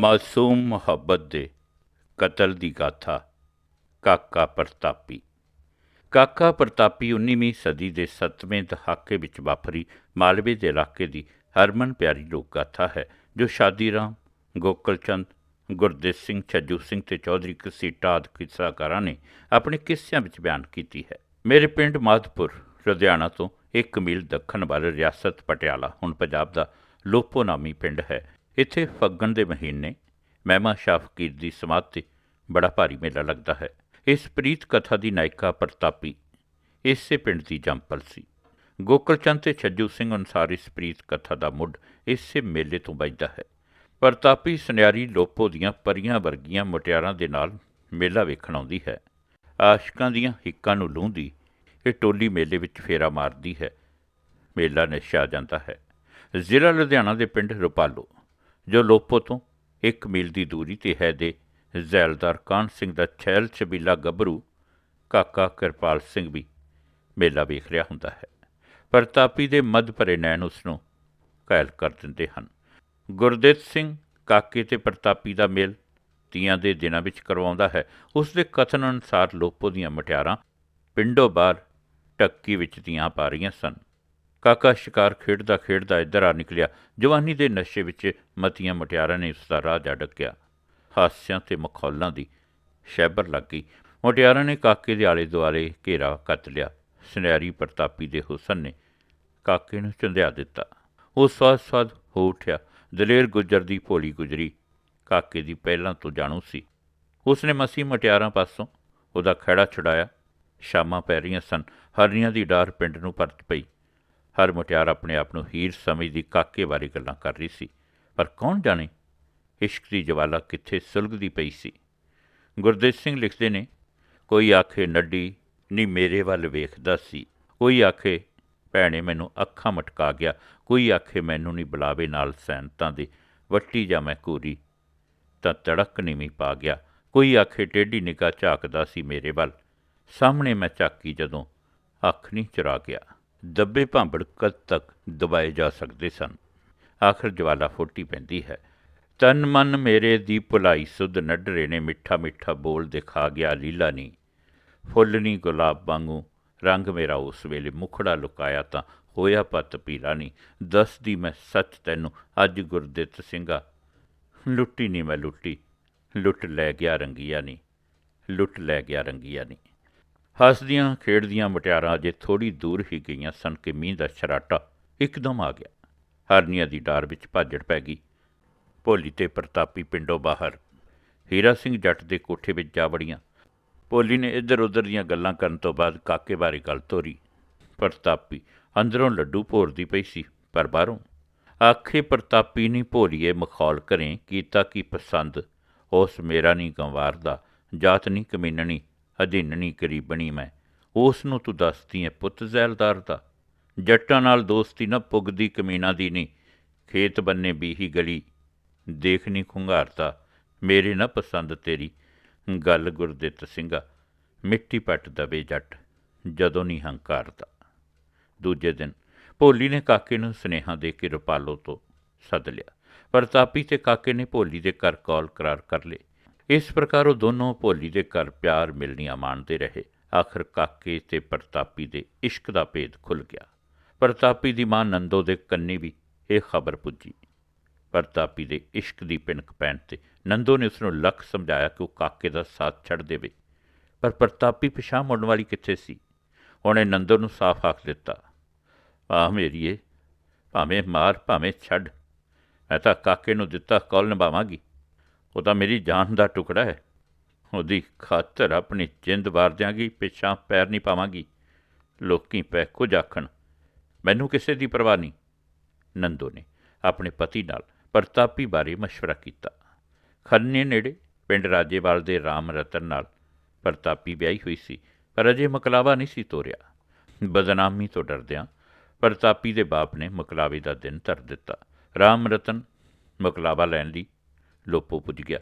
ਮਾਸੂਮ ਮੁਹੱਬਤ ਦੇ ਕਤਲ ਦੀ ਗਾਥਾ, ਕਾਕਾ ਪ੍ਰਤਾਪੀ। ਕਾਕਾ ਪ੍ਰਤਾਪੀ 19ਵੀਂ ਸਦੀ ਦੇ 7ਵੇਂ ਦਹਾਕੇ ਵਿੱਚ ਵਾਪਰੀ ਮਾਲਵੇ ਦੇ ਇਲਾਕੇ ਦੀ ਹਰਮਨ ਪਿਆਰੀ ਲੋਕ ਗਾਥਾ ਹੈ, ਜੋ ਸ਼ਾਦੀ ਰਾਮ ਗੋਕਲ ਚੰਦ ਗੁਰਦੇਵ ਸਿੰਘ, ਛੱਜੂ ਸਿੰਘ ਤੇ ਚੌਧਰੀ ਕਸੀਟਾ ਆਦਿ ਕਿੱਸਾਕਾਰਾਂ ਨੇ ਆਪਣੇ ਕਿੱਸਿਆਂ ਵਿੱਚ ਬਿਆਨ ਕੀਤੀ ਹੈ। ਮੇਰੇ ਪਿੰਡ ਮਾਧਪੁਰ, ਲੁਧਿਆਣਾ ਤੋਂ ਇੱਕ ਮੀਲ ਦੱਖਣ ਵੱਲ ਰਿਆਸਤ ਪਟਿਆਲਾ, ਹੁਣ ਪੰਜਾਬ ਦਾ ਲੋਪੋ ਨਾਮੀ ਪਿੰਡ ਹੈ। ਇੱਥੇ ਫੱਗਣ ਦੇ ਮਹੀਨੇ ਮਹਿਮਾ ਸ਼ਾਹ ਫਕੀਰ ਦੀ ਸਮਾਧ ਤੇ ਬੜਾ ਭਾਰੀ ਮੇਲਾ ਲੱਗਦਾ ਹੈ। ਇਸ ਪ੍ਰੀਤ ਕਥਾ ਦੀ ਨਾਇਕਾ ਪ੍ਰਤਾਪੀ ਇਸੇ ਪਿੰਡ ਦੀ ਜੰਪਲ ਸੀ। ਗੋਕਲਚੰਦ ਤੇ ਛੱਜੂ ਸਿੰਘ ਅਨੁਸਾਰ ਇਸ ਪ੍ਰੀਤ ਕਥਾ ਦਾ ਮੁੱਢ ਇਸੇ ਮੇਲੇ ਤੋਂ ਵੱਜਦਾ ਹੈ। ਪ੍ਰਤਾਪੀ ਸੁਨਿਆਰੀ ਲੋਪੋ ਦੀਆਂ ਪਰੀਆਂ ਵਰਗੀਆਂ ਮੁਟਿਆਰਾਂ ਦੇ ਨਾਲ ਮੇਲਾ ਵੇਖਣ ਆਉਂਦੀ ਹੈ। ਆਸ਼ਕਾਂ ਦੀਆਂ ਹਿੱਕਾਂ ਨੂੰ ਲੂੰਦੀ ਇਹ ਟੋਲੀ ਮੇਲੇ ਵਿੱਚ ਫੇਰਾ ਮਾਰਦੀ ਹੈ। ਮੇਲਾ ਨਿਸ਼ਾ ਜਾਂਦਾ ਹੈ। ਜ਼ਿਲ੍ਹਾ ਲੁਧਿਆਣਾ ਦੇ ਪਿੰਡ ਰੁਪਾਲੋ ਜੋ ਲੋਪੋ ਤੋਂ 1 ਮੀਲ ਦੀ ਦੂਰੀ ਤੇ ਹੈ ਦੇ ਜ਼ੈਲਦਾਰ ਕਾਨ ਸਿੰਘ ਦਾ ਛੈਲ ਛਬੀਲਾ ਗੱਭਰੂ ਕਾਕਾ ਕਿਰਪਾਲ ਸਿੰਘ ਵੀ ਮੇਲਾ ਵੇਖ ਰਿਹਾ ਹੁੰਦਾ ਹੈ। ਪ੍ਰਤਾਪੀ ਦੇ ਮੱਧ ਭਰੇ ਨੈਣ ਉਸ ਨੂੰ ਘਾਇਲ ਕਰ ਦਿੰਦੇ ਹਨ। ਗੁਰਦੇਵ ਸਿੰਘ ਕਾਕੇ ਤੇ ਪ੍ਰਤਾਪੀ ਦਾ ਮੇਲ ਤੀਆਂ ਦੇ ਦਿਨਾਂ ਵਿੱਚ ਕਰਵਾਉਂਦਾ ਹੈ। ਉਸ ਦੇ ਕਥਨ ਅਨੁਸਾਰ ਲੋਪੋ ਦੀਆਂ ਮਟਿਆਰਾਂ ਪਿੰਡੋਂ ਬਾਹਰ ਟੱਕੀ ਵਿੱਚ ਤੀਆਂ ਪਾ ਰਹੀਆਂ ਸਨ। ਕਾਕਾ ਸ਼ਿਕਾਰ ਖੇਡਦਾ ਖੇਡਦਾ ਇੱਧਰ ਆ ਨਿਕਲਿਆ। ਜਵਾਨੀ ਦੇ ਨਸ਼ੇ ਵਿੱਚ ਮਤੀਆਂ ਮਟਿਆਰਾਂ ਨੇ ਉਸ ਦਾ ਰਾਹ ਡੱਕਿਆ। ਹਾਸਿਆਂ ਤੇ ਮਖੌਲਾਂ ਦੀ ਸ਼ੈਬਰ ਲੱਗ ਗਈ। ਮੁਟਿਆਰਾਂ ਨੇ ਕਾਕੇ ਦੇ ਆਲੇ ਦੁਆਲੇ ਘੇਰਾ ਕੱਤ ਲਿਆ। ਸੁਨਿਆਰੀ ਪ੍ਰਤਾਪੀ ਦੇ ਹੁਸਨ ਨੇ ਕਾਕੇ ਨੂੰ ਚੁੰਦਿਆ ਦਿੱਤਾ। ਉਹ ਸਵਾਦ ਸਵਾਦ ਹੋ ਉੱਠਿਆ। ਦਲੇਰ ਗੁੱਜਰ ਦੀ ਭੋਲੀ ਗੁਜਰੀ ਕਾਕੇ ਦੀ ਪਹਿਲਾਂ ਤੋਂ ਜਾਣੂ ਸੀ। ਉਸਨੇ ਮਸੀ ਮਟਿਆਰਾਂ ਪਾਸੋਂ ਉਹਦਾ ਖਹਿੜਾ ਛੁਡਾਇਆ। ਸ਼ਾਮਾਂ ਪੈ ਰਹੀਆਂ ਸਨ। ਹਰਨੀਆਂ ਦੀ ਡਾਰ ਪਿੰਡ ਨੂੰ ਪਰਤ ਪਈ। ਹਰ ਮੁਟਿਆਰ ਆਪਣੇ ਆਪ ਨੂੰ ਹੀਰ ਸਮਝਦੀ ਕਾਕੇ ਬਾਰੇ ਗੱਲਾਂ ਕਰ ਰਹੀ ਸੀ। ਪਰ ਕੌਣ ਜਾਣੇ? ਇਸ਼ਕ ਦੀ ਜਵਾਲਾ ਕਿੱਥੇ ਸੁਲਗਦੀ ਪਈ ਸੀ। ਗੁਰਦੇਵ ਸਿੰਘ ਲਿਖਦੇ ਨੇ, ਕੋਈ ਆਖੇ ਨੱਡੀ ਨਹੀਂ ਮੇਰੇ ਵੱਲ ਵੇਖਦਾ ਸੀ। ਕੋਈ ਆਖੇ, ਭੈਣੇ ਮੈਨੂੰ ਅੱਖਾਂ ਮਟਕਾ ਗਿਆ। ਕੋਈ ਆਖੇ ਮੈਨੂੰ ਨਹੀਂ ਬੁਲਾਵੇ ਨਾਲ ਸੈਨਤਾਂ ਦੇ। ਵੱਟੀ ਜਾਂ ਮੈਂ ਕੂਰੀ ਤਾਂ ਤੜਕ ਨੀਵੀਂ ਪਾ ਗਿਆ। ਕੋਈ ਆਖੇ ਟੇਢੀ ਨਿਗਾਹ ਝਾਕਦਾ ਸੀ ਮੇਰੇ ਵੱਲ। ਸਾਹਮਣੇ ਮੈਂ ਝਾਕੀ ਜਦੋਂ ਅੱਖ ਨਹੀਂ ਚੁਰਾ ਗਿਆ। ਦੱਬੇ ਭਾਂਬੜ ਕਦ ਤੱਕ ਦਬਾਏ ਜਾ ਸਕਦੇ ਸਨ? ਆਖਰ ਜਵਾਲਾ ਫੋਟੀ ਪੈਂਦੀ ਹੈ। ਤਨ ਮਨ ਮੇਰੇ ਦੀ ਭੁਲਾਈ ਸੁਧ ਨੱਡਰੇ ਨੇ ਮਿੱਠਾ ਮਿੱਠਾ ਬੋਲ ਦਿਖਾ ਗਿਆ ਲੀਲਾ ਨੀ। ਫੁੱਲਨੀ ਗੁਲਾਬ ਵਾਂਗੂ ਰੰਗ ਮੇਰਾ ਉਸ ਵੇਲੇ ਮੁਖੜਾ ਲੁਕਾਇਆ ਤਾਂ ਹੋਇਆ ਪਤ ਪੀਲਾ ਨੀ। ਦੱਸਦੀ ਮੈਂ ਸੱਚ ਤੈਨੂੰ ਅੱਜ ਗੁਰਦਿੱਤ ਸਿੰਘਾ। ਲੁੱਟੀ ਨਹੀਂ ਮੈਂ ਲੁੱਟੀ। ਲੁੱਟ ਲੈ ਗਿਆ ਰੰਗੀਆ ਨੀ। ਲੁੱਟ ਲੈ ਗਿਆ ਰੰਗੀਆ ਨੀ। ਹੱਸਦੀਆਂ ਖੇਡਦੀਆਂ ਮਟਿਆਰਾਂ ਅਜੇ ਥੋੜੀ ਦੂਰ ਹੀ ਗਈਆਂ ਸਨ ਕਿ ਮੀਂਹ ਦਾ ਛਰਾਟਾ ਇੱਕਦਮ ਆ ਗਿਆ। ਹਰਨੀਆ ਦੀ ਡਾਰ ਵਿੱਚ ਭਾਜੜ ਪੈ ਗਈ। ਭੋਲੀ ਤੇ ਪ੍ਰਤਾਪੀ ਪਿੰਡੋਂ ਬਾਹਰ। ਹੀਰਾ ਸਿੰਘ ਜੱਟ ਦੇ ਕੋਠੇ ਵਿੱਚ ਜਾ ਵੜੀਆਂ। ਭੋਲੀ ਨੇ ਇੱਧਰ ਉੱਧਰ ਦੀਆਂ ਗੱਲਾਂ ਕਰਨ ਤੋਂ ਬਾਅਦ ਕਾਕੇ ਬਾਰੇ ਗੱਲ ਤੋਰੀ। ਪ੍ਰਤਾਪੀ ਅੰਦਰੋਂ ਲੱਡੂ ਭੋਰਦੀ ਪਈ ਸੀ, ਪਰ ਬਾਹਰੋਂ। ਆਖੇ, ਪ੍ਰਤਾਪੀ ਨਹੀਂ ਭੋਲੀਏ ਮਖੌਲ ਕਰੇ ਕੀਤਾ ਕੀ ਪਸੰਦ? ਉਸ ਮੇਰਾ ਨਹੀਂ ਗੰਵਾਰ ਦਾ, ਜਾਤ ਨਹੀਂ ਕਮੀਨਣੀ। ਅਧੀਨਣੀ ਗਰੀਬਣੀ ਮੈਂ। ਉਸ ਨੂੰ ਤੂੰ ਦੱਸਦੀ ਐ ਪੁੱਤ ਜ਼ੈਲਦਾਰ ਦਾ। ਜੱਟਾਂ ਨਾਲ ਦੋਸਤੀ ਨਾ ਪੁੱਗਦੀ ਕਮੀਨਾ ਦੀ ਨਹੀਂ ਖੇਤ ਬੰਨੇ ਬੀਹੀ ਗਲੀ। ਦੇਖਣੀ ਖੁੰਘਾਰਤਾ ਮੇਰੇ ਨਾ ਪਸੰਦ ਤੇਰੀ। ਗੱਲ ਗੁਰਦਿੱਤ ਸਿੰਘਾ। ਮਿੱਟੀ ਪੱਟ ਦਵੇ ਜੱਟ। ਜਦੋਂ ਨਹੀਂ ਹੰਕਾਰਦਾ ਦੂਜੇ ਦਿਨ ਭੋਲੀ ਨੇ ਕਾਕੇ ਨੂੰ ਸੁਨੇਹਾ ਦੇ ਕੇ ਰੁਪਾਲੋ ਤੋਂ ਸੱਦ ਲਿਆ। ਪ੍ਰਤਾਪੀ ਤੇ ਕਾਕੇ ਨੇ ਭੋਲੀ ਦੇ ਘਰ ਕਾਲ ਕਰਾਰ ਕਰ ਲਏ। ਇਸ ਪ੍ਰਕਾਰ ਉਹ ਦੋਨੋਂ ਭੋਲੀ ਦੇ ਘਰ ਪਿਆਰ ਮਿਲਣੀਆਂ ਮਾਣਦੇ ਰਹੇ। ਆਖਰ ਕਾਕੇ ਤੇ ਪ੍ਰਤਾਪੀ ਦੇ ਇਸ਼ਕ ਦਾ ਭੇਦ ਖੁੱਲ ਗਿਆ। ਪ੍ਰਤਾਪੀ ਦੀ ਮਾਂ ਨੰਦੋ ਦੇ ਕੰਨੀ ਵੀ ਇਹ ਖਬਰ ਪੁੱਜੀ। ਪ੍ਰਤਾਪੀ ਦੇ ਇਸ਼ਕ ਦੀ ਪਿੰਕ ਪੈਣ ਤੇ ਨੰਦੋ ਨੇ ਉਸ ਨੂੰ ਲੱਖ ਸਮਝਾਇਆ ਕਿ ਉਹ ਕਾਕੇ ਦਾ ਸਾਥ ਛੱਡ ਦੇਵੇ। ਪਰ ਪ੍ਰਤਾਪੀ ਪਿਛਾਂ ਮੁੜਨ ਵਾਲੀ ਕਿੱਥੇ ਸੀ? ਉਹਨੇ ਨੰਦੋ ਨੂੰ ਸਾਫ਼ ਆਖ ਦਿੱਤਾ ਆ ਮੇਰੀਏ, ਭਾਵੇਂ ਮਾਰ, ਭਾਵੇਂ ਛੱਡ। ਮੈਂ ਤਾਂ ਕਾਕੇ ਨੂੰ ਦਿੱਤਾ, ਕੌਲ ਨਿਭਾਵਾਂਗੀ। ਉਹ ਤਾਂ ਮੇਰੀ ਜਾਨ ਦਾ ਟੁਕੜਾ ਹੈ ਉਹਦੀ ਖਾਤਰ ਆਪਣੀ ਜਿੰਦ ਵਾਰ ਦਿਆਂਗੀ ਪਿਛਾਂ ਪੈਰ ਨਹੀਂ ਪਾਵਾਂਗੀ ਲੋਕੀ ਪੈ ਕੁਝ ਆਖਣ ਮੈਨੂੰ ਕਿਸੇ ਦੀ ਪਰਵਾਹ ਨਹੀਂ ਨੰਦੋ ਨੇ ਆਪਣੇ ਪਤੀ ਨਾਲ ਪ੍ਰਤਾਪੀ ਬਾਰੇ مشورہ ਕੀਤਾ ਖੰਨੇ ਨੇੜੇ ਪਿੰਡ ਰਾਜੇਵਾਲ ਦੇ ਰਾਮ ਰਤਨ ਨਾਲ ਪ੍ਰਤਾਪੀ ਵਿਆਹੀ ਹੋਈ ਸੀ ਪਰ ਅਜੇ ਮਕਲਾਵਾ ਨਹੀਂ ਸੀ ਤੋਰਿਆ ਬਦਨਾਮੀ ਤੋਂ ਡਰਦਿਆਂ ਪ੍ਰਤਾਪੀ ਦੇ ਬਾਪ ਨੇ ਮਕਲਾਵੇ ਦਾ ਦਿਨ ਧਰ ਦਿੱਤਾ ਰਾਮ ਰਤਨ ਮਕਲਾਵਾ ਲੈਣ ਲਈ ਲੋਪੋ ਪੁੱਜ ਗਿਆ।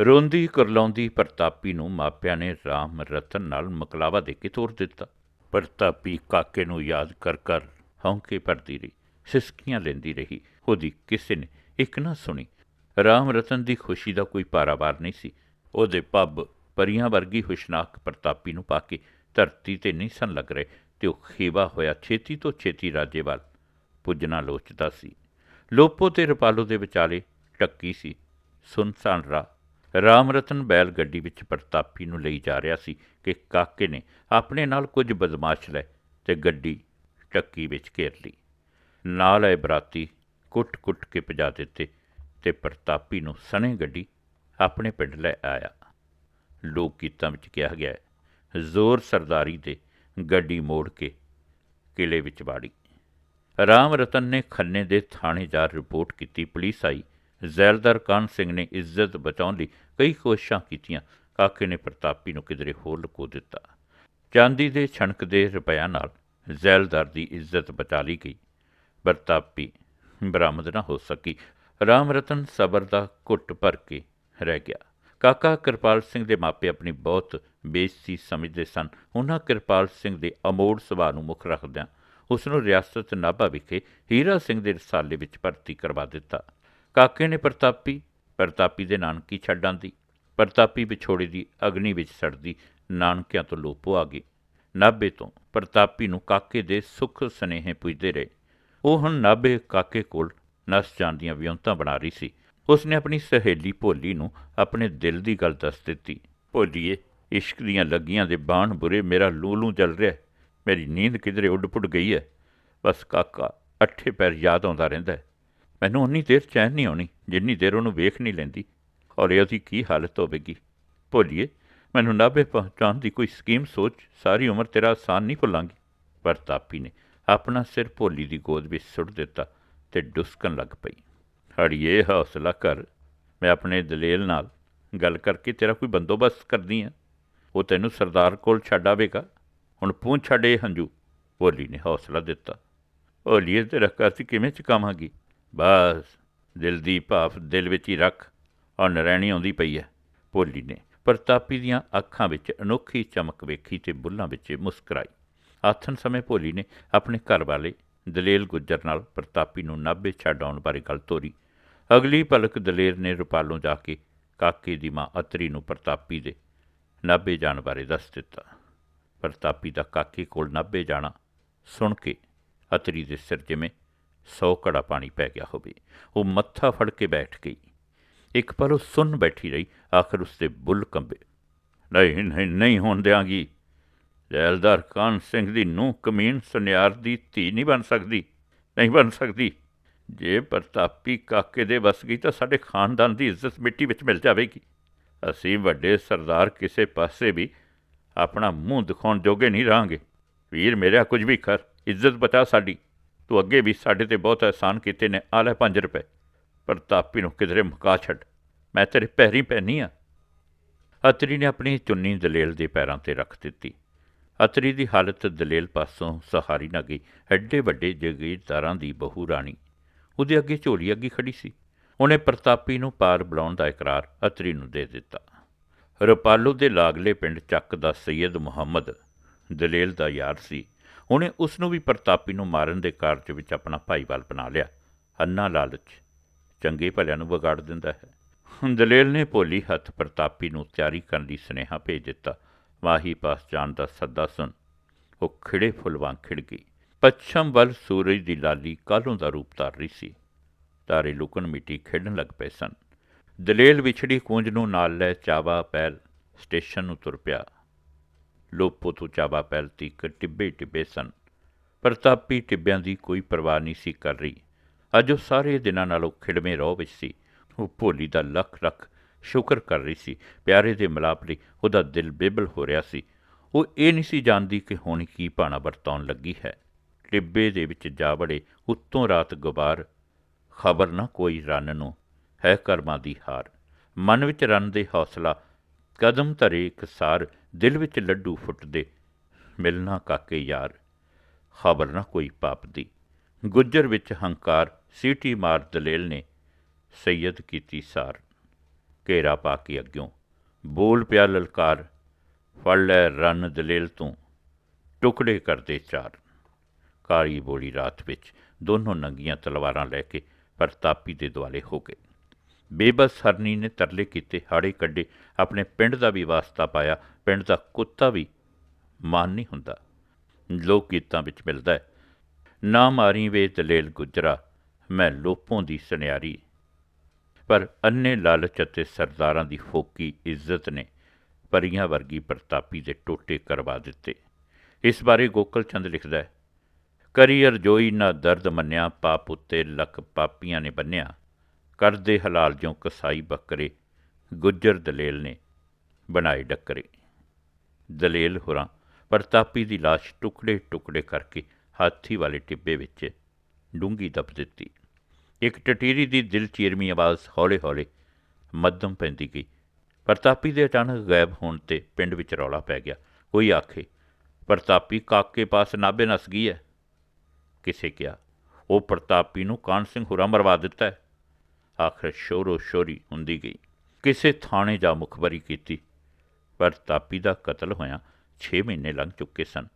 ਰੋਂਦੀ ਕੁਰਲਾਉਂਦੀ ਪ੍ਰਤਾਪੀ ਨੂੰ ਮਾਪਿਆਂ ਨੇ ਰਾਮ ਰਤਨ ਨਾਲ ਮਕਲਾਵਾ ਦੇ ਕੇ ਤੋਰ ਦਿੱਤਾ। ਪ੍ਰਤਾਪੀ ਕਾਕੇ ਨੂੰ ਯਾਦ ਕਰ ਕਰ ਹੌਂਕੇ ਭਰਦੀ ਰਹੀ, ਸਿਸਕੀਆਂ ਲੈਂਦੀ ਰਹੀ। ਉਹਦੀ ਕਿਸੇ ਨੇ ਇੱਕ ਨਾ ਸੁਣੀ। ਰਾਮ ਰਤਨ ਦੀ ਖੁਸ਼ੀ ਦਾ ਕੋਈ ਪਾਰਾਵਾਰ ਨਹੀਂ ਸੀ। ਉਹਦੇ ਪੱਬ ਪਰੀਆਂ ਵਰਗੀ ਹੁਸ਼ਨਾਕ ਪ੍ਰਤਾਪੀ ਨੂੰ ਪਾ ਕੇ ਧਰਤੀ ਤੇ ਨਹੀਂ ਸਨ ਲੱਗ ਰਹੇ ਤੇ ਉਹ ਖੇਵਾ ਹੋਇਆ ਛੇਤੀ ਤੋਂ ਛੇਤੀ ਰਾਜੇ ਵੱਲ ਪੁੱਜਣਾ ਲੋਚਦਾ ਸੀ। ਲੋਪੋ ਤੇ ਰਪਾਲੋ ਦੇ ਵਿਚਾਲੇ ਟੱਕੀ ਸੀ। ਸੁਨਸਾਨ ਰਾਹ ਰਾਮ ਰਤਨ ਬੈਲ ਗੱਡੀ ਵਿੱਚ ਪ੍ਰਤਾਪੀ ਨੂੰ ਲਈ ਜਾ ਰਿਹਾ ਸੀ ਕਿ ਕਾਕੇ ਨੇ ਆਪਣੇ ਨਾਲ ਕੁਝ ਬਦਮਾਸ਼ ਲੈ ਤੇ ਗੱਡੀ ਟੱਕੀ ਵਿੱਚ ਘੇਰ ਲਈ। ਨਾਲ ਆਏ ਬਰਾਤੀ ਕੁੱਟ-ਕੁੱਟ ਕੇ ਭਜਾ ਦਿੱਤੇ ਤੇ ਪ੍ਰਤਾਪੀ ਨੂੰ ਸਣੇ ਗੱਡੀ ਆਪਣੇ ਪਿੰਡ ਲੈ ਆਇਆ। ਲੋਕ ਗੀਤਾਂ ਵਿੱਚ ਕਿਹਾ ਗਿਆ ਜ਼ੋਰ ਸਰਦਾਰੀ ਦੇ ਗੱਡੀ ਮੋੜ ਕੇ ਕਿਲੇ ਵਿੱਚ ਵਾੜੀ। ਰਾਮ ਰਤਨ ਨੇ ਖੰਨੇ ਦੇ ਥਾਣੇ ਜਾ ਰਿਪੋਰਟ ਕੀਤੀ, ਪੁਲਿਸ ਆਈ ਜ਼ੈਲਦਾਰ ਕਾਨ ਸਿੰਘ ਨੇ ਇੱਜ਼ਤ ਬਚਾਉਣ ਲਈ ਕਈ ਕੋਸ਼ਿਸ਼ਾਂ ਕੀਤੀਆਂ। ਕਾਕੇ ਨੇ ਪ੍ਰਤਾਪੀ ਨੂੰ ਕਿਧਰੇ ਹੋਰ ਲੁਕੋ ਦਿੱਤਾ। ਚਾਂਦੀ ਦੇ ਛਣਕਦੇ ਰੁਪਿਆਂ ਨਾਲ ਜ਼ੈਲਦਾਰ ਦੀ ਇੱਜ਼ਤ ਬਚਾ ਲਈ ਗਈ। ਪ੍ਰਤਾਪੀ ਬਰਾਮਦ ਨਾ ਹੋ ਸਕੀ। ਰਾਮ ਰਤਨ ਸਬਰ ਦਾ ਘੁੱਟ ਭਰ ਕੇ ਰਹਿ ਗਿਆ। ਕਾਕਾ ਕਿਰਪਾਲ ਸਿੰਘ ਦੇ ਮਾਪੇ ਆਪਣੀ ਬਹੁਤ ਬੇਇੱਜ਼ਤੀ ਸਮਝਦੇ ਸਨ। ਉਹਨਾਂ ਕਿਰਪਾਲ ਸਿੰਘ ਦੇ ਅਮੋੜ ਸੁਭਾਅ ਨੂੰ ਮੁੱਖ ਰੱਖਦਿਆਂ ਉਸ ਨੂੰ ਰਿਆਸਤ ਨਾਭਾ ਵਿਖੇ ਹੀਰਾ ਸਿੰਘ ਦੇ ਰਸਾਲੇ ਵਿੱਚ ਭਰਤੀ ਕਰਵਾ ਦਿੱਤਾ। ਕਾਕੇ ਨੇ ਪ੍ਰਤਾਪੀ ਪ੍ਰਤਾਪੀ ਦੇ ਨਾਨਕੀ ਛੱਡ ਦੀ ਪ੍ਰਤਾਪੀ ਵਿਛੋੜੇ ਦੀ ਅਗਨੀ ਵਿੱਚ ਸੜਦੀ ਨਾਨਕਿਆਂ ਤੋਂ ਲੋਪੋ ਆ ਗਈ। ਨਾਭੇ ਤੋਂ ਪ੍ਰਤਾਪੀ ਨੂੰ ਕਾਕੇ ਦੇ ਸੁੱਖ ਸਨੇਹੇ ਪੁੱਜਦੇ ਰਹੇ। ਉਹ ਹੁਣ ਨਾਭੇ ਕਾਕੇ ਕੋਲ ਨਸ ਜਾਣ ਦੀਆਂ ਵਿਉਂਤਾਂ ਬਣਾ ਰਹੀ ਸੀ। ਉਸਨੇ ਆਪਣੀ ਸਹੇਲੀ ਭੋਲੀ ਨੂੰ ਆਪਣੇ ਦਿਲ ਦੀ ਗੱਲ ਦੱਸ ਦਿੱਤੀ। ਭੋਲੀਏ, ਇਸ਼ਕ ਦੀਆਂ ਲੱਗੀਆਂ ਦੇ ਬਾਣ ਬੁਰੇ ਮੇਰਾ ਲੂਲੂ ਚੱਲ ਰਿਹਾ ਮੇਰੀ ਨੀਂਦ ਕਿਧਰੇ ਉੱਡ ਪੁੱਡ ਗਈ ਹੈ। ਬਸ ਕਾਕਾ, ਅੱਠੇ ਪੈਰ ਯਾਦ ਆਉਂਦਾ ਰਹਿੰਦਾ ਮੈਨੂੰ ਉਨੀ ਦੇਰ ਚੈਨ ਨਹੀਂ ਆਉਣੀ, ਜਿੰਨੀ ਦੇਰ ਉਹਨੂੰ ਵੇਖ ਨਹੀਂ ਲੈਂਦੀ। ਔਰ ਇਹ ਉਹਦੀ ਕੀ ਹਾਲਤ ਹੋਵੇਗੀ? ਭੋਲੀਏ, ਮੈਨੂੰ ਨਾਭੇ ਪਹੁੰਚਾਉਣ ਦੀ ਕੋਈ ਸਕੀਮ ਸੋਚ ਸਾਰੀ ਉਮਰ ਤੇਰਾ ਆਸਾਨ ਨਹੀਂ ਭੁੱਲਾਂਗੀ। ਪਰ ਤਾਪੀ ਨੇ ਆਪਣਾ ਸਿਰ ਭੋਲੀ ਦੀ ਗੋਦ ਵਿੱਚ ਸੁੱਟ ਦਿੱਤਾ ਤੇ ਡੁਸਕਣ ਲੱਗ ਪਈ। ਹੜੀਏ, ਹੌਸਲਾ ਕਰ, ਮੈਂ ਆਪਣੇ ਦਲੇਲ ਨਾਲ ਗੱਲ ਕਰਕੇ ਤੇਰਾ ਕੋਈ ਬੰਦੋਬਸਤ ਕਰਦੀ ਆ। ਉਹ ਤੈਨੂੰ ਸਰਦਾਰ ਕੋਲ ਛੱਡ ਆਵੇਗਾ। ਹੁਣ ਪੂੰਛ ਛੱਡੇ ਹੰਝੂ। ਭੋਲੀ ਨੇ ਹੌਸਲਾ ਦਿੱਤਾ। ਭੋਲੀਏ ਤੇ ਰੱਖਾ ਸੀ ਕਿਵੇਂ ਚੁਕਾਵਾਂਗੀ? ਬਸ, ਦਿਲ ਦੀ ਭਾਫ ਦਿਲ ਵਿੱਚ ਹੀ ਰੱਖ ਔਰ ਨਰੈਣੀ ਆਉਂਦੀ ਪਈ ਹੈ ਭੋਲੀ ਨੇ ਪ੍ਰਤਾਪੀ ਦੀਆਂ ਅੱਖਾਂ ਵਿੱਚ ਅਨੋਖੀ ਚਮਕ ਵੇਖੀ ਤੇ ਬੁੱਲਾਂ ਵਿੱਚ ਮੁਸਕਰਾਈ। ਆਥਨ ਸਮੇਂ ਭੋਲੀ ਨੇ ਆਪਣੇ ਘਰ ਵਾਲੇ ਦਲੇਲ ਗੁੱਜਰ ਨਾਲ ਪ੍ਰਤਾਪੀ ਨੂੰ ਨਾਭੇ ਛੱਡ ਆਉਣ ਬਾਰੇ ਗੱਲ ਤੋਰੀ। ਅਗਲੀ ਪਲਕ ਦਲੇਰ ਨੇ ਰੁਪਾਲੋਂ ਜਾ ਕੇ ਕਾਕੇ ਦੀ ਮਾਂ ਅਤਰੀ ਨੂੰ ਪ੍ਰਤਾਪੀ ਦੇ ਨਾਭੇ ਜਾਣ ਬਾਰੇ ਦੱਸ ਦਿੱਤਾ। ਪ੍ਰਤਾਪੀ ਦਾ ਕਾਕੇ ਕੋਲ ਨਾਭੇ ਜਾਣਾ ਸੁਣ ਕੇ ਅਤਰੀ ਦੇ ਸਿਰ ਜਿਵੇਂ ਸੌ ਘੜਾ ਪਾਣੀ ਪੈ ਗਿਆ ਹੋਵੇ। ਉਹ ਮੱਥਾ ਫੜ ਕੇ ਬੈਠ ਗਈ। ਇੱਕ ਪਲ ਉਹ ਸੁਣ ਬੈਠੀ ਰਹੀ। ਆਖਰ ਉਸਦੇ ਬੁੱਲ ਕੰਬੇ। ਨਹੀਂ ਨਹੀਂ ਨਹੀਂ ਹੋਣ ਦਿਆਂਗੀ। ਜੈਲਦਾਰ ਕਾਨ ਸਿੰਘ ਦੀ ਨੂੰ ਕਮੀਨ ਸੁਨਿਆਰ ਦੀ ਧੀ ਨਹੀਂ ਬਣ ਸਕਦੀ। ਨਹੀਂ ਬਣ ਸਕਦੀ। ਜੇ ਪ੍ਰਤਾਪੀ ਕਾਕੇ ਦੇ ਵਸ ਗਈ ਤਾਂ ਸਾਡੇ ਖਾਨਦਾਨ ਦੀ ਇੱਜ਼ਤ ਮਿੱਟੀ ਵਿੱਚ ਮਿਲ ਜਾਵੇਗੀ। ਅਸੀਂ ਵੱਡੇ ਸਰਦਾਰ ਕਿਸੇ ਪਾਸੇ ਵੀ ਆਪਣਾ ਮੂੰਹ ਦਿਖਾਉਣ ਜੋਗੇ ਨਹੀਂ ਰਹਾਂਗੇ। ਵੀਰ ਮੇਰਾ ਕੁਝ ਵੀ ਕਰ। ਇੱਜ਼ਤ ਬਚਾ ਸਾਡੀ। ਤੂੰ ਅੱਗੇ ਵੀ ਸਾਡੇ ਤੇ ਬਹੁਤ ਅਹਿਸਾਨ ਕੀਤੇ ਨੇ ਆ ਲੈ 5 ਰੁਪਏ। ਪ੍ਰਤਾਪੀ ਨੂੰ ਕਿਧਰੇ ਮੁਕਾ ਛੱਡ। ਮੈਂ ਤੇਰੇ ਪੈਰੀ ਪੈਣੀ ਆ। ਅਤਰੀ ਨੇ ਆਪਣੀ ਚੁੰਨੀ ਦਲੇਲ ਦੇ ਪੈਰਾਂ ਤੇ ਰੱਖ ਦਿੱਤੀ। ਅਤਰੀ ਦੀ ਹਾਲਤ ਦਲੇਲ ਪਾਸੋਂ ਸਹਾਰੀ ਨਾ ਗਈ। ਐਡੇ ਵੱਡੇ ਜਗੀਰਦਾਰਾਂ ਦੀ ਬਹੂ ਰਾਣੀ। ਉਹਦੇ ਅੱਗੇ ਝੋਲੀ ਅੱਗੀ ਖੜੀ ਸੀ। ਉਹਨੇ ਪ੍ਰਤਾਪੀ ਨੂੰ ਪਾਰ ਬੁਲਾਉਣ ਦਾ ਇਕਰਾਰ ਅਤਰੀ ਨੂੰ ਦੇ ਦਿੱਤਾ। ਰਪਾਲੂ ਦੇ ਲਾਗਲੇ ਪਿੰਡ ਚੱਕ ਦਾ ਸੈਯਦ ਮੁਹੰਮਦ ਦਲੇਲ ਦਾ ਯਾਰ ਸੀ। ਉਹਨੇ ਉਸ ਨੂੰ ਵੀ ਪ੍ਰਤਾਪੀ ਨੂੰ ਮਾਰਨ ਦੇ ਕਾਰਜ ਵਿੱਚ ਆਪਣਾ ਭਾਈਵਾਲ ਬਣਾ ਲਿਆ। ਅੰਨਾ ਲਾਲਚ ਚੰਗੇ ਭਲਿਆਂ ਨੂੰ ਵਿਗਾੜ ਦਿੰਦਾ ਹੈ। ਦਲੇਲ ਨੇ ਭੋਲੀ ਹੱਥ ਪ੍ਰਤਾਪੀ ਨੂੰ ਤਿਆਰੀ ਕਰਨ ਲਈ ਸੁਨੇਹਾ ਭੇਜ ਦਿੱਤਾ। ਮਾਹੀ ਪਾਸ ਜਾਣ ਦਾ ਸੱਦਾ ਸੁਣ ਉਹ ਖਿੜੇ ਫੁੱਲ ਵਾਂਗ ਖਿੜ ਗਈ। ਪੱਛਮ ਵੱਲ ਸੂਰਜ ਦੀ ਲਾਲੀ ਕਾਲੋਂ ਦਾ ਰੂਪ ਧਾਰ ਰਹੀ ਸੀ? ਤਾਰੇ ਲੁਕਣ ਮਿੱਟੀ ਖੇਡਣ ਲੱਗ ਪਏ ਸਨ। ਦਲੇਲ ਵਿਛੜੀ ਕੂੰਜ ਨੂੰ ਨਾਲ ਲੈ ਚਾਵਾ, ਪੈਲ ਸਟੇਸ਼ਨ ਨੂੰ ਤੁਰ ਪਿਆ। ਲੋਪੋ ਤੋਂ ਚਾਬਾ ਪੈਲ ਤੀਕ ਟਿੱਬੇ ਟਿੱਬੇ ਸਨ। ਪ੍ਰਤਾਪੀ ਟਿੱਬਿਆਂ ਦੀ ਕੋਈ ਪਰਵਾਹ ਨਹੀਂ ਸੀ ਕਰ ਰਹੀ। ਅੱਜ ਉਹ ਸਾਰੇ ਦਿਨਾਂ ਨਾਲੋਂ ਖਿੜਵੇਂ ਰੋਹ ਵਿੱਚ ਸੀ। ਉਹ ਭੋਲੀ ਦਾ ਲੱਖ ਲੱਖ ਸ਼ੁਕਰ ਕਰ ਰਹੀ ਸੀ। ਪਿਆਰੇ ਦੇ ਮਿਲਾਪ ਲਈ ਉਹਦਾ ਦਿਲ ਬੇਬਲ ਹੋ ਰਿਹਾ ਸੀ। ਉਹ ਇਹ ਨਹੀਂ ਸੀ ਜਾਣਦੀ ਕਿ ਹੁਣ ਕੀ ਭਾਣਾ ਵਰਤਾਉਣ ਲੱਗੀ ਹੈ। ਟਿੱਬੇ ਦੇ ਵਿੱਚ ਜਾ ਵੜੇ ਉੱਤੋਂ ਰਾਤ ਗੁਬਾਰ, ਖਬਰ ਨਾ ਕੋਈ ਰੰਨ ਨੂੰ, ਹੈ ਕਰਮਾਂ ਦੀ ਹਾਰ। ਮਨ ਵਿੱਚ ਰੰਨ ਦੇ ਹੌਸਲਾ ਕਦਮ ਧਰੇ ਇੱਕ ਸਾਰ ਦਿਲ ਵਿੱਚ ਲੱਡੂ ਫੁੱਟਦੇ। ਮਿਲਣਾ ਕਾਕੇ ਯਾਰ, ਖਬਰ ਨਾ ਕੋਈ ਪਾਪ ਦੀ। ਗੁੱਜਰ ਵਿੱਚ ਹੰਕਾਰ, ਸੀਟੀ ਮਾਰ ਦਲੇਲ ਨੇ ਸੈਯਦ ਕੀਤੀ ਸਾਰ। ਘੇਰਾ ਪਾ ਕੇ ਅੱਗਿਓਂ, ਬੋਲ ਪਿਆ ਲਲਕਾਰ, ਫੜ ਲੈ ਰਨ ਦਲੇਲ ਤੋਂ, ਟੁਕੜੇ ਕਰਦੇ ਚਾਰ। ਕਾਲੀ ਬੋਲੀ ਰਾਤ ਵਿੱਚ ਦੋਨੋਂ ਨੰਗੀਆਂ ਤਲਵਾਰਾਂ ਲੈ ਕੇ ਪ੍ਰਤਾਪੀ ਦੇ ਦੁਆਲੇ ਹੋ ਗਏ। ਬੇਬਸ ਹਰਨੀ ਨੇ ਤਰਲੇ ਕੀਤੇ, ਹਾੜੇ ਕੱਢੇ। ਆਪਣੇ ਪਿੰਡ ਦਾ ਵੀ ਵਾਸਤਾ ਪਾਇਆ, ਪਿੰਡ ਦਾ ਕੁੱਤਾ ਵੀ ਮਾਨ ਨਹੀਂ ਹੁੰਦਾ। ਲੋਕ ਗੀਤਾਂ ਵਿੱਚ ਮਿਲਦਾ ਹੈ, ਨਾ ਮਾਰੀ ਵੇ ਦਲੇਲ ਗੁਜਰਾ, ਮੈਂ ਲੋਪੋਂ ਦੀ ਸੁਨਿਆਰੀ। ਪਰ ਅੰਨੇ ਲਾਲਚ ਅਤੇ ਸਰਦਾਰਾਂ ਦੀ ਫੋਕੀ ਇੱਜ਼ਤ ਨੇ ਪਰੀਆਂ ਵਰਗੀ ਪ੍ਰਤਾਪੀ ਦੇ ਟੋਟੇ ਕਰਵਾ ਦਿੱਤੇ। ਇਸ ਬਾਰੇ ਗੋਕਲ ਚੰਦ ਲਿਖਦਾ ਹੈ ਕਰੀ ਅਰਜੋਈ ਨਾ ਦਰਦ ਮੰਨਿਆ, ਪਾਪ ਉੱਤੇ ਲੱਕ ਪਾਪੀਆਂ ਨੇ ਬੰਨਿਆ। ਕਰਦੇ ਹਲਾਲ ਜਿਉ ਕਸਾਈ ਬੱਕਰੇ, ਗੁੱਜਰ ਦਲੇਲ ਨੇ ਬਣਾਏ ਡੱਕਰੇ। ਦਲੇਲ ਹੁਰਾਂ ਪ੍ਰਤਾਪੀ ਦੀ ਲਾਸ਼ ਟੁਕੜੇ ਟੁਕੜੇ ਕਰਕੇ ਹਾਥੀ ਵਾਲੇ ਟਿੱਬੇ ਵਿੱਚ ਡੂੰਗੀ ਦੱਬ ਦਿੱਤੀ। ਇੱਕ ਟਟੀਰੀ ਦੀ ਦਿਲ ਚੀਰਮੀ ਆਵਾਜ਼ ਹੌਲੇ-ਹੌਲੇ ਮੱਧਮ ਪੈਂਦੀ ਗਈ। ਪ੍ਰਤਾਪੀ ਦੇ ਅਚਾਨਕ ਗਾਇਬ ਹੋਣ ਤੇ ਪਿੰਡ ਵਿੱਚ ਰੌਲਾ ਪੈ ਗਿਆ। ਕੋਈ ਆਖੇ, ਪ੍ਰਤਾਪੀ, ਕਾਕੇ ਪਾਸ ਨਾਬੇ ਨਸ ਗਈ ਹੈ ਕਿਸੇ ਕਿਹਾ, ਉਹ ਪ੍ਰਤਾਪੀ ਨੂੰ ਕਾਨ ਸਿੰਘ ਹੁਰਾ ਮਰਵਾ ਦਿੱਤਾ ਹੈ ਆਖਰ ਸ਼ੋਰੋ ਸ਼ੋਰੀ ਹੁੰਦੀ ਗਈ। ਕਿਸੇ ਥਾਣੇ ਜਾ ਮੁਖਬਰੀ ਕੀਤੀ ਪ੍ਰਤਾਪੀ ਦਾ ਕਤਲ ਹੋਇਆ 6 ਮਹੀਨੇ ਲੰਘ ਚੁੱਕੇ ਸਨ।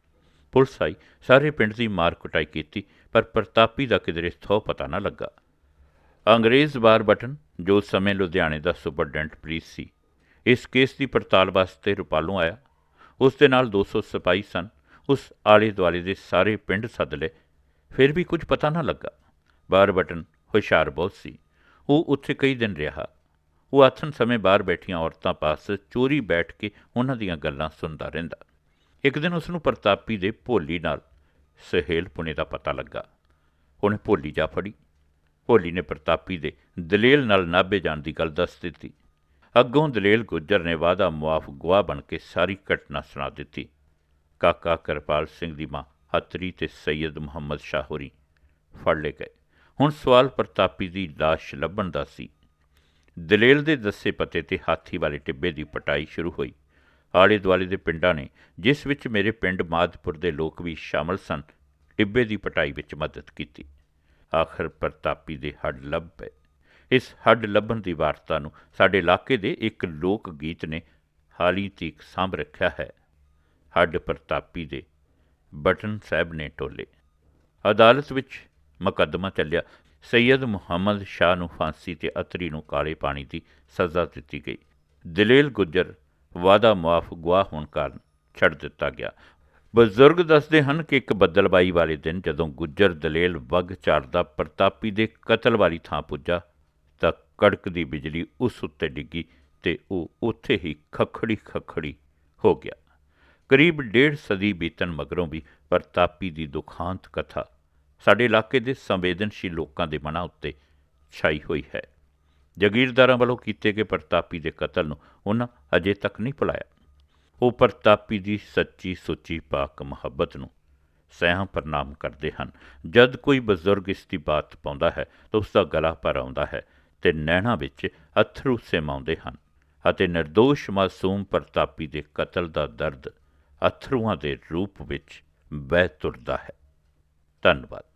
ਪੁਲਿਸ ਆਈ, ਸਾਰੇ ਪਿੰਡ ਦੀ ਮਾਰ ਕੁਟਾਈ ਕੀਤੀ, ਪਰ ਪ੍ਰਤਾਪੀ ਦਾ ਕਿਧਰੇ ਥੋ ਪਤਾ ਨਾ ਲੱਗਾ। ਅੰਗਰੇਜ਼ ਬਾਰ ਬਟਨ, ਜੋ ਸਮੇਂ ਲੁਧਿਆਣੇ ਦਾ ਸੁਪਰਡੈਂਟ ਪੁਲਿਸ ਸੀ, ਇਸ ਕੇਸ ਦੀ ਪੜਤਾਲ ਵਾਸਤੇ ਰੁਪਾਲੋਂ ਆਇਆ। ਉਸ ਦੇ ਨਾਲ 200 ਸਿਪਾਹੀ ਸਨ। ਉਸ ਆਲੇ ਦੁਆਲੇ ਦੇ ਸਾਰੇ ਪਿੰਡ ਸੱਦ ਲਏ। ਫਿਰ ਵੀ ਕੁਝ ਪਤਾ ਨਾ ਲੱਗਾ। ਬਾਰ ਬਟਨ, ਹੁਸ਼ਿਆਰ ਬਹੁਤ ਸੀ। ਉਹ ਉੱਥੇ ਕਈ ਦਿਨ ਰਿਹਾ। ਉਹ ਆਥਨ ਸਮੇਂ ਬਾਹਰ ਬੈਠੀਆਂ ਔਰਤਾਂ ਪਾਸ ਚੋਰੀ ਬੈਠ ਕੇ ਉਹਨਾਂ ਦੀਆਂ ਗੱਲਾਂ ਸੁਣਦਾ ਰਹਿੰਦਾ। ਇੱਕ ਦਿਨ ਉਸ ਨੂੰ ਪ੍ਰਤਾਪੀ ਦੇ ਭੋਲੀ ਨਾਲ ਸਹੇਲ ਪੁਣੇ ਦਾ ਪਤਾ ਲੱਗਾ। ਉਹਨੇ ਭੋਲੀ ਜਾ ਫੜੀ। ਭੋਲੀ ਨੇ ਪ੍ਰਤਾਪੀ ਦੇ ਦਲੇਲ ਨਾਲ ਨਾਭੇ ਜਾਣ ਦੀ ਗੱਲ ਦੱਸ ਦਿੱਤੀ। ਅੱਗੋਂ ਦਲੇਲ ਗੁੱਜਰ ਨੇ ਵਾਦਾ ਮੁਆਫ ਗਵਾਹ ਬਣ ਕੇ ਸਾਰੀ ਘਟਨਾ ਸੁਣਾ ਦਿੱਤੀ। ਕਾਕਾ ਕਿਰਪਾਲ ਸਿੰਘ ਦੀ ਮਾਂ ਹਤਰੀ ਤੇ ਸੈਯਦ ਮੁਹੰਮਦ ਸ਼ਾਹ ਹੋਰੀ ਫੜ ਲਏ ਗਏ। ਹੁਣ ਸਵਾਲ ਪ੍ਰਤਾਪੀ ਦੀ ਲਾਸ਼ ਲੱਭਣ ਦਾ ਸੀ। ਦਲੇਲ ਦੇ ਦੱਸੇ ਪਤੇ ਤੇ ਹਾਥੀ ਵਾਲੇ ਟਿੱਬੇ ਦੀ ਪਟਾਈ ਸ਼ੁਰੂ ਹੋਈ। ਆਲੇ ਦੁਆਲੇ ਦੇ ਪਿੰਡਾਂ ਨੇ, ਜਿਸ ਵਿੱਚ ਮੇਰੇ ਪਿੰਡ ਮਾਦਪੁਰ ਦੇ ਲੋਕ ਵੀ ਸ਼ਾਮਲ ਸਨ, ਟਿੱਬੇ ਦੀ ਪਟਾਈ ਵਿੱਚ ਮਦਦ ਕੀਤੀ। ਆਖਰ ਪ੍ਰਤਾਪੀ ਦੇ ਹੱਡ ਲੱਭ ਪਏ। ਇਸ ਹੱਡ ਲੱਭਣ ਦੀ ਵਾਰਤਾ ਨੂੰ ਸਾਡੇ ਇਲਾਕੇ ਦੇ ਇੱਕ ਲੋਕ ਗੀਤ ਨੇ ਹਾਲੀ ਤੀਕ ਸਾਂਭ ਰੱਖਿਆ ਹੈ। ਹੱਡ ਪ੍ਰਤਾਪੀ ਦੇ ਬਟਨ ਸਾਹਿਬ ਨੇ ਟੋਲੇ। ਅਦਾਲਤ ਵਿੱਚ ਮੁਕੱਦਮਾ ਚੱਲਿਆ। ਸੈਯਦ ਮੁਹੰਮਦ ਸ਼ਾਹ ਨੂੰ ਫਾਂਸੀ ਤੇ ਅਤਰੀ ਨੂੰ ਕਾਲੇ ਪਾਣੀ ਦੀ ਸਜ਼ਾ ਦਿੱਤੀ ਗਈ। ਦਲੇਲ ਗੁੱਜਰ ਵਾਦਾ ਮੁਆਫ ਗਵਾਹ ਹੋਣ ਕਾਰਨ ਛੱਡ ਦਿੱਤਾ ਗਿਆ। ਬਜ਼ੁਰਗ ਦੱਸਦੇ ਹਨ ਕਿ ਇੱਕ ਬੱਦਲਬਾਈ ਵਾਲੇ ਦਿਨ ਜਦੋਂ ਗੁੱਜਰ ਦਲੇਲ ਵਗ ਝਾੜਦਾ ਪ੍ਰਤਾਪੀ ਦੇ ਕਤਲ ਵਾਲੀ ਥਾਂ ਪੁੱਜਾ ਤਾਂ ਕੜਕਦੀ ਬਿਜਲੀ ਉਸ ਉੱਤੇ ਡਿੱਗੀ ਤੇ ਉਹ ਉੱਥੇ ਹੀ ਖਖੜੀ ਖਖੜੀ ਹੋ ਗਿਆ। ਕਰੀਬ ਡੇਢ ਸਦੀ ਬੀਤਣ ਮਗਰੋਂ ਵੀ ਪ੍ਰਤਾਪੀ ਦੀ ਦੁਖਾਂਤ ਕਥਾ ਸਾਡੇ ਇਲਾਕੇ ਦੇ ਸੰਵੇਦਨਸ਼ੀਲ ਲੋਕਾਂ ਦੇ ਮਨਾਂ ਉੱਤੇ ਛਾਈ ਹੋਈ ਹੈ। ਜਗੀਰਦਾਰਾਂ ਵੱਲੋਂ ਕੀਤੇ ਗਏ ਪ੍ਰਤਾਪੀ ਦੇ ਕਤਲ ਨੂੰ ਉਹਨਾਂ ਅਜੇ ਤੱਕ ਨਹੀਂ ਭੁਲਾਇਆ। ਉਹ ਪ੍ਰਤਾਪੀ ਦੀ ਸੱਚੀ ਸੁੱਚੀ ਪਾਕ ਮੁਹੱਬਤ ਨੂੰ ਸਹਿਮ ਪ੍ਰਣਾਮ ਕਰਦੇ ਹਨ। ਜਦ ਕੋਈ ਬਜ਼ੁਰਗ ਇਸ ਦੀ ਬਾਤ ਪਾਉਂਦਾ ਹੈ ਤਾਂ ਉਸ ਦਾ ਗਲਾ ਭਰ ਆਉਂਦਾ ਹੈ ਤੇ ਨੈਣਾ ਵਿੱਚ ਅਥਰੂ ਸਮਾਉਂਦੇ ਹਨ ਅਤੇ નિર્ਦੋਸ਼ ਮਾਸੂਮ ਪ੍ਰਤਾਪੀ ਦੇ ਕਤਲ ਦਾ ਦਰਦ ਅਥਰੂਆਂ ਦੇ ਰੂਪ ਵਿੱਚ ਬਹਿ ਤੁਰਦਾ ਹੈ। ਧੰਨਵਾਦ।